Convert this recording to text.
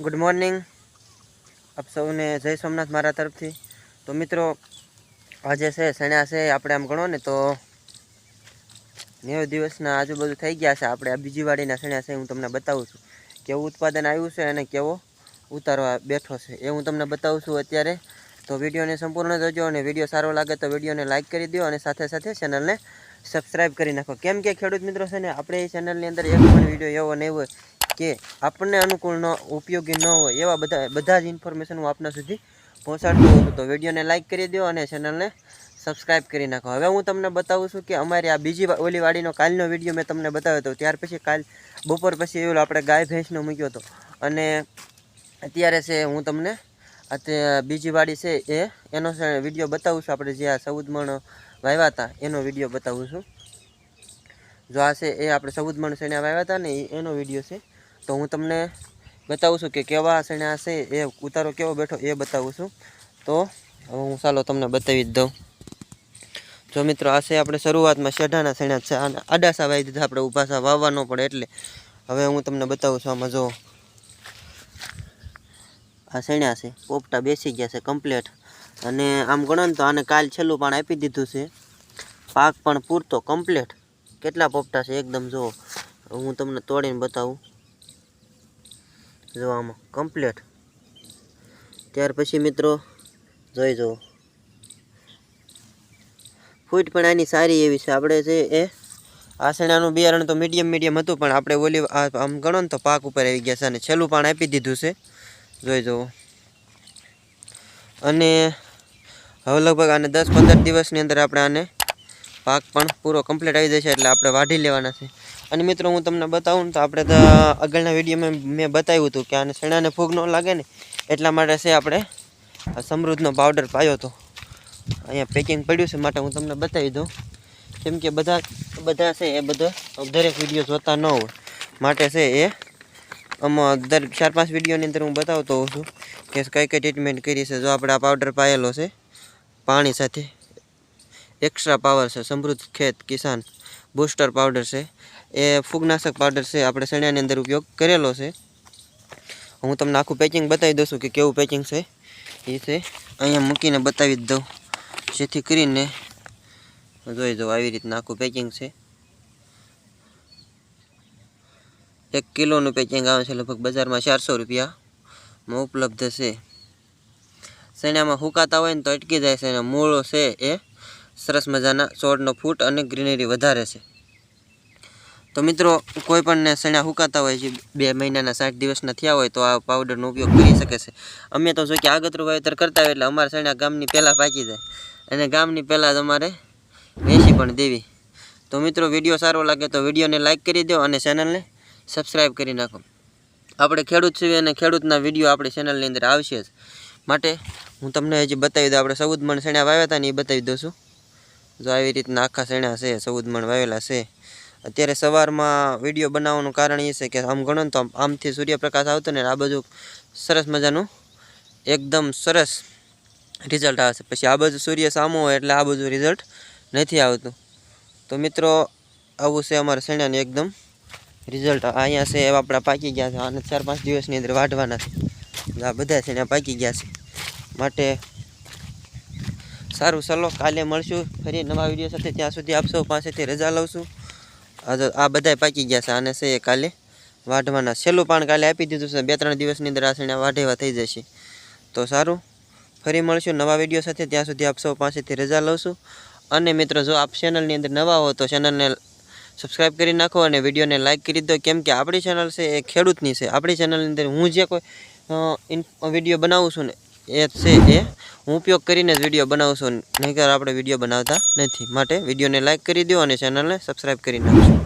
Morning આપ સૌને જય સોમનાથ મારા તરફથી. તો મિત્રો, આજે છે શણ્યા છે આપણે આમ ગણો ને તો નેવ દિવસના આજુબાજુ થઈ ગયા છે. આપણે આ બીજી વાડીના શણ્યા છે હું તમને બતાવું છું. કેવું ઉત્પાદન આવ્યું છે અને કેવો ઉતારવા બેઠો છે એ હું તમને બતાવું છું અત્યારે. તો વિડીયોને સંપૂર્ણ જોજો અને વીડિયો સારો લાગે તો વિડીયોને લાઇક કરી દો અને સાથે સાથે ચેનલને સબસ્ક્રાઈબ કરી નાખો. કેમ કે ખેડૂત મિત્રો છે ને, આપણે એ ચેનલની અંદર એક પણ વીડિયો એવો નહીં હોય કે આપણને અનુકૂળ ન, ઉપયોગી ન હોય એવા બધા બધા જ ઇન્ફોર્મેશન હું આપના સુધી પહોંચાડતો હોઉં તો વિડીયોને લાઇક કરી દો અને ચેનલને સબસ્ક્રાઈબ કરી નાખો. હવે હું તમને બતાવું છું કે અમારી આ બીજી વા- ઓલી વાડીનો કાલનો વીડિયો મેં તમને બતાવ્યો હતો. ત્યાર પછી કાલ, બપોર પછી એવો આપણે ગાય ભેંસનો મૂક્યો હતો. અને અત્યારે છે હું તમને અત્યારે બીજી વાડી છે એ, એનો વીડિયો બતાવું છું. આપણે જે આ સૌદમણ વાવ્યા હતા, એનો વીડિયો બતાવું છું. જો આ છે એ આપણે સૌદમણ મણ શેણા વાવ્યા હતા ને એનો વીડિયો છે. તો હું તમને બતાવું છું કે કેવા શેણા છે, એ ઉતારો કેવો બેઠો એ બતાવું છું. તો હવે હું ચાલો તમને બતાવી જ દઉં. જો મિત્રો, આ છે આપણે શરૂઆતમાં શેઢાના શેણા છે, અને આડાસા વાવી દીધા આપણે ઊભા સા વાવવા પડે એટલે. હવે હું તમને બતાવું છું આમાં જો. આ શેણ્યા છે, પોપટા બેસી ગયા છે કમ્પ્લેટ અને આમ ગણો ને તો આને કાલ છેલ્લું પણ આપી દીધું છે. પાક પણ પૂરતો કમ્પ્લેટ કેટલા પોપટા છે, એકદમ જો. હું તમને તોડીને બતાવું. જો આમાં કમ્પ્લેટ ત્યાર પછી મિત્રો, જોઈ જુઓ. ફૂટ પણ આની સારી એવી છે. આપણે જે એ આસણાનું બિયારણ તો મીડિયમ મીડિયમ હતું, પણ આપણે ઓલી આમ ગણો ને તો પાક ઉપર આવી ગયા છે અને છેલ્લું પણ આપી દીધું છે. જોઈ જુઓ. અને હવે લગભગ આને દસ પંદર દિવસની અંદર આપણે આને પાક પણ પૂરો કમ્પ્લીટ આવી જશે, એટલે આપણે વાઢી લેવાના છે. અને મિત્રો, હું તમને બતાવું તો આપણે તો આગળના વિડીયોમાં મેં બતાવ્યું હતું કે આને શેણાને ફૂગ ન લાગે ને, એટલા માટે છે આપણે સમૃદ્ધનો પાવડર પાયો હતો. અહીંયા પેકિંગ પડ્યું છે, માટે હું તમને બતાવી દઉં. કેમ કે બધા બધા છે એ બધા દરેક વીડિયો જોતા ન હોય. માટે છે એ, આમાં દર ચાર પાંચ વિડીયોની અંદર હું બતાવતો હોઉં છું કે કઈ કઈ ટ્રીટમેન્ટ કરી છે. જો આપણે આ પાવડર પાયેલો છે, પાણી સાથે એક્સ્ટ્રા પાવર છે, સમૃદ્ધ ખેત, કિસાન. બૂસ્ટર પાવડર છે. એ ફૂગનાશક પાવડર છે, આપણે ચણિયાની અંદર ઉપયોગ કરેલો છે. હું તમને આખું પેકિંગ બતાવી દઉં છું કે કેવું પેકિંગ છે. એ છે, અહીંયા મૂકીને બતાવી જ દઉં. જેથી કરીને, જોઈ દઉં આવી રીતના આખું પેકિંગ છે. એક કિલોનું પેકિંગ આવે છે, લગભગ બજારમાં ચારસો રૂપિયામાં ઉપલબ્ધ છે. શેણામાં હુકાતા હોય ને તો અટકી જાય છે અને મૂળો છે એ સરસ મજાના છોડનો ફૂટ અને ગ્રીનરી વધારે છે. તો મિત્રો કોઈ પણને શેણા હુકાતા હોય છે, બે મહિનાના સાઠ દિવસના થયા હોય, તો આ પાવડરનો ઉપયોગ કરી શકે છે. અમે તો જો કે આગતરું વાવેતર કરતા હોય એટલે અમારા શેણા ગામની પહેલાં પાકી જાય. અને ગામની પહેલાં જ અમારે વેચી પણ દેવી. તો મિત્રો, વીડિયો સારો લાગે તો વિડીયોને લાઇક કરી દો અને ચેનલને સબસ્ક્રાઈબ કરી નાખો. આપણે ખેડૂત છીએ અને ખેડૂતના વીડિયો આપણી ચેનલની અંદર આવશે જ. માટે હું તમને હજી બતાવી દઉં, આપણે સૌદમણ શેણા વાવ્યા હતા ને એ બતાવી દઉં છું. જો આવી રીતના આખા શેણા છે ચૌદ મણ વાવેલા છે. અત્યારે સવારમાં વીડિયો બનાવવાનું કારણ એ છે કે આમ ગણો તો આમ- આમથી સૂર્યપ્રકાશ આવતો ને આ બાજુ સરસ મજાનું, એકદમ સરસ રિઝલ્ટ આવશે પછી આ બાજુ સૂર્ય સામો હોય એટલે આ બધું રિઝલ્ટ નથી આવતું. તો મિત્રો, આવું છે અમારા શેણાને એકદમ રિઝલ્ટ અહીંયા છે, એવા આપણા પાકી ગયા છે. અને ચાર પાંચ દિવસની અંદર વાઢવાના છે. આ બધા શેણા પાકી ગયા છે. માટે સારું, ચાલો કાલે મળશું, ફરી નવા વીડિયો સાથે. ત્યાં સુધી આપ સૌ પાસેથી રજા લઉં છું. આ બધા પાકી ગયા છે, આને છે એ કાલે વાઢવાના. છેલ્લું પાણ કાલે આપી દીધું છે, બે ત્રણ દિવસની અંદર આ વાઢેવા થઈ જશે. તો સારું, ફરી મળશું નવા વીડિયો સાથે. ત્યાં સુધી આપ પાસેથી રજા લઉં અને મિત્રો, જો આપ ચેનલની અંદર નવા હો, તો ચેનલને સબસ્ક્રાઈબ કરી નાખો અને વિડીયોને લાઇક કરી દો. કેમ કે આપણી ચેનલ છે એ ખેડૂતની છે. આપણી ચેનલની અંદર હું જે કોઈ વીડિયો બનાવું છું ને એ છે એ. હું ઉપયોગ કરીને જ વીડિયો બનાવું છું, નહીંતર આપણે વીડિયો બનાવતા નથી. માટે વિડીયોને લાઇક કરી દો અને ચેનલને સબસ્ક્રાઈબ કરી નાખજો.